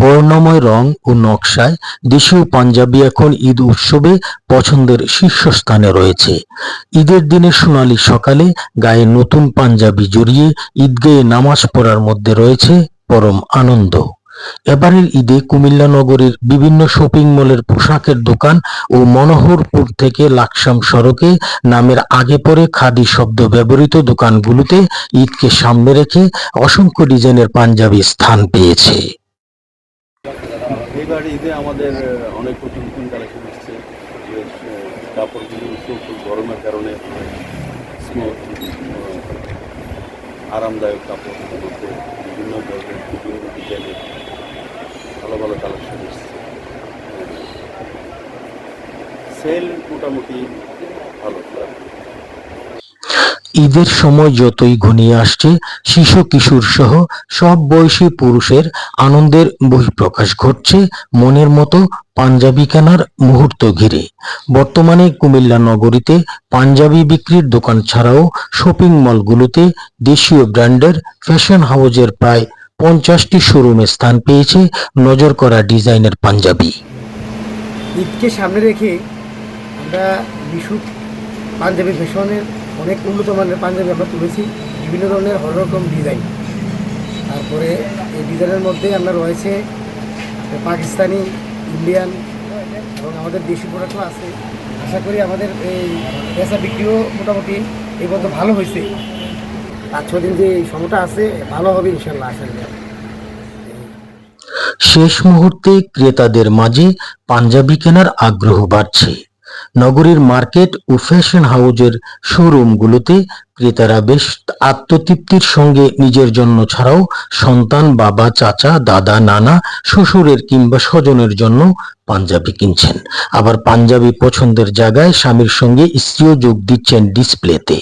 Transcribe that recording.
বর্ণময় রং ও নকশায় দেশীয় পাঞ্জাবি এখন ঈদ উৎসবে পছন্দের শীর্ষস্থানে রয়েছে। ঈদের দিনে সোনালি সকালে গায়ে নতুন পাঞ্জাবি জড়িয়ে ঈদগাহে নামাজ পড়ার মধ্যে রয়েছে পরম আনন্দ। এবারের ঈদে কুমিল্লা নগরীর বিভিন্ন শপিং মলের পোশাকের দোকান ও মনোহরপুর থেকে লাকসাম সড়কে নামের আগে পরে খাদি শব্দ ব্যবহৃত দোকানগুলোতে ঈদকে সামনে রেখে অসংখ্য ডিজাইনের পাঞ্জাবি স্থান পেয়েছে। এইবার ঈদে আমাদের অনেক নতুন নতুন কালেকশন এসছে কাপড়গুলো খুব গরমের কারণে আরামদায়ক কাপড় মধ্যে বিভিন্ন ধরনের বিভিন্ন ডিজাইনের ভালো ভালো কালেকশন এসছে সেল মোটামুটি ভালো। ঈদের সময় যতই ঘনিয়ে আসছে, শিশু, কিশোর সহ সব বয়সী পুরুষের আনন্দের বহিঃপ্রকাশ ঘটছে মনের মতো পাঞ্জাবি কেনার মুহূর্ত ঘিরে। বর্তমানে কুমিল্লা নগরীতে পাঞ্জাবি বিক্রির দোকান ছাড়াও শপিং মলগুলোতে দেশীয় ব্র্যান্ডের ফ্যাশন হাউজের প্রায় পঞ্চাশটি শোরুমে স্থান পেয়েছে নজর করা ডিজাইনের পাঞ্জাবি। ঈদকে সামনে রেখে আমরা বিশু পাঞ্জাবি ফ্যাশনের অনেক উন্নত মানের পাঞ্জাবি আমরা তুলেছি, বিভিন্ন ধরনের হর রকম ডিজাইন তারপরে এই ডিজাইনের মধ্যে আমরা রয়েছে পাকিস্তানি, ইন্ডিয়ান এবং আমাদের দেশি প্রোডাক্টও আছে। আশা করি আমাদের এই পেশা বিক্রিও মোটামুটি এই পর্যন্ত ভালো হয়েছে। পাঁচ ছ দিন যে এই সময়টা আছে, ভালো হবে ইনশাল্লাহ, আশা করি। শেষ মুহূর্তে ক্রেতাদের মাঝে পাঞ্জাবি কেনার আগ্রহ বাড়ছে। নগরীর মার্কেট ও ফ্যাশন হাউজের শোরুমগুলোতে ক্রেতারা বেশ আত্মতৃপ্তির সঙ্গে নিজের জন্য ছাড়াও সন্তান, বাবা, চাচা, দাদা, নানা, শ্বশুরের কিংবা স্বজনের জন্য পাঞ্জাবি কিনছেন। আবার পাঞ্জাবি পছন্দের জায়গায় স্বামীর সঙ্গে স্ত্রীও যোগ দিচ্ছেন ডিসপ্লেতে।